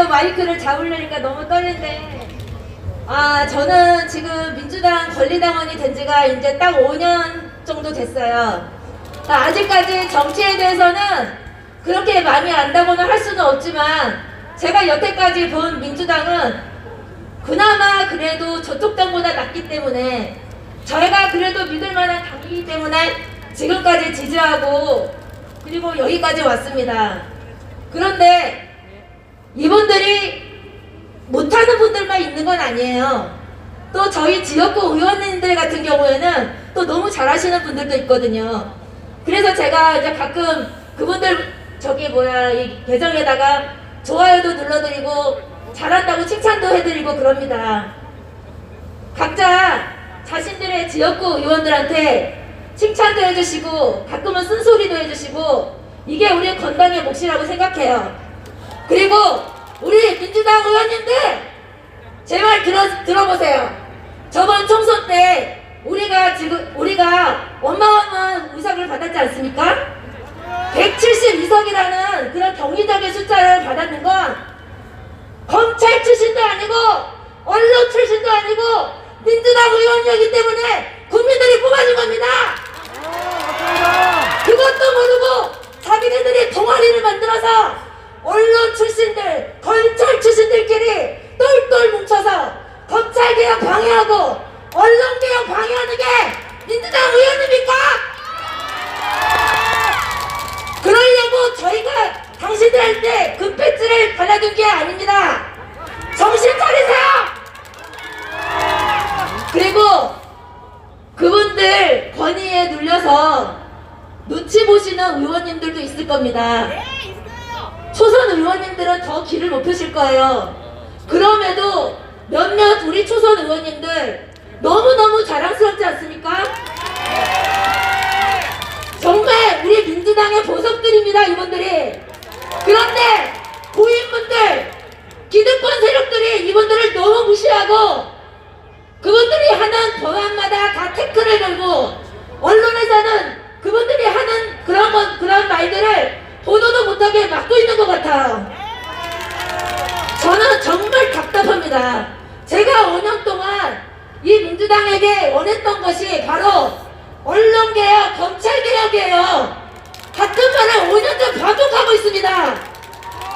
마이크를 잡으려니까 너무 떨린데. 아, 저는 지금 민주당 권리당원이 된 지가 이제 딱 5년 정도 됐어요. 아, 아직까지 정치에 대해서는 그렇게 마음이 안다고는 할 수는 없지만 제가 여태까지 본 민주당은 그나마 그래도 저쪽 당보다 낫기 때문에 저희가 그래도 믿을 만한 당이기 때문에 지금까지 지지하고 그리고 여기까지 왔습니다. 그런데 이분들이 못하는 분들만 있는 건 아니에요. 또 저희 지역구 의원님들 같은 경우에는 또 너무 잘하시는 분들도 있거든요. 그래서 제가 이제 가끔 그분들 저기 뭐야 이 계정에다가 좋아요도 눌러드리고 잘한다고 칭찬도 해드리고 그럽니다. 각자 자신들의 지역구 의원들한테 칭찬도 해주시고 가끔은 쓴소리도 해주시고 이게 우리 건강의 몫이라고 생각해요. 그리고 우리 민주당 의원님들 제말 들어 들어보세요. 저번 총선 때 우리가 지금 우리가 어마어마한 의석을 받았지 않습니까? 172석이라는 그런 경리적인 숫자를 받았는 건 검찰 출신도 아니고 언론 출신도 아니고 민주당 의원이었기 때문에 국민들이 뽑아준 겁니다. 그것도 모르고 자기네들이 동아리를 만들어서 언론 출신들, 검찰 출신들끼리 똘똘 뭉쳐서 검찰 개혁 방해하고 언론 개혁 방해하는 게 민주당 의원입니까? 그러려고 저희가 당신들한테 금배지를 발라둔 게 아닙니다. 정신 차리세요! 그리고 그분들 권위에 눌려서 눈치 보시는 의원님들도 있을 겁니다. 초선 의원님들은 더 길을 못 펴실 거예요. 그럼에도 몇몇 우리 초선 의원님들 너무너무 자랑스럽지 않습니까? 정말 우리 민주당의 보석들입니다, 이분들이. 그런데 고인분들, 기득권 세력들이 이분들을 너무 무시하고 그분들이 하는 법안마다 다 태클을 걸고 언론에서는 그분들이 하는 그런 것, 그런 말들을 보도도 못하게 막고 있는 것 같아요. 저는 정말 답답합니다. 제가 5년 동안 이 민주당에게 원했던 것이 바로 언론개혁, 검찰개혁이에요. 같은 말을 5년째 반복하고 있습니다.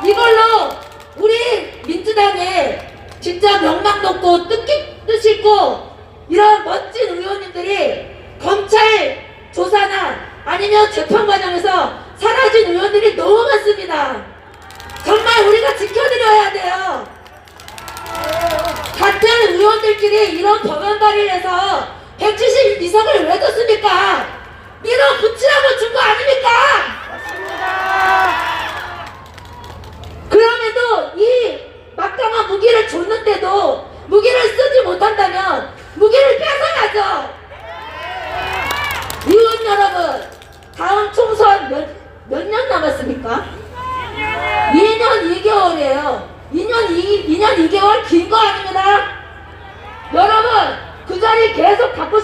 이걸로 우리 민주당에 진짜 명망 높고 뜻깊, 뜻있고 이런 멋진 의원님들이 검찰 조사나 아니면 재판 과정에서 사라진 의원들이 너무 많습니다. 정말 우리가 지켜드려야 돼요. 같은 의원들끼리 이런 법안 발의를 해서 172석을 왜 줬습니까? 밀어붙이라고 준 거 아닙니까? 그럼에도 이 막강한 무기를 줬는데도 무기를 쓰지 못한다면 무기를 뺏어야죠. 의원 여러분, 다음 총선 몇, 몇 년 남았습니까? 2년 2개월이에요. 2년 2, 2년 2개월 긴 거 아닙니다. 여러분, 그 자리 계속 갖고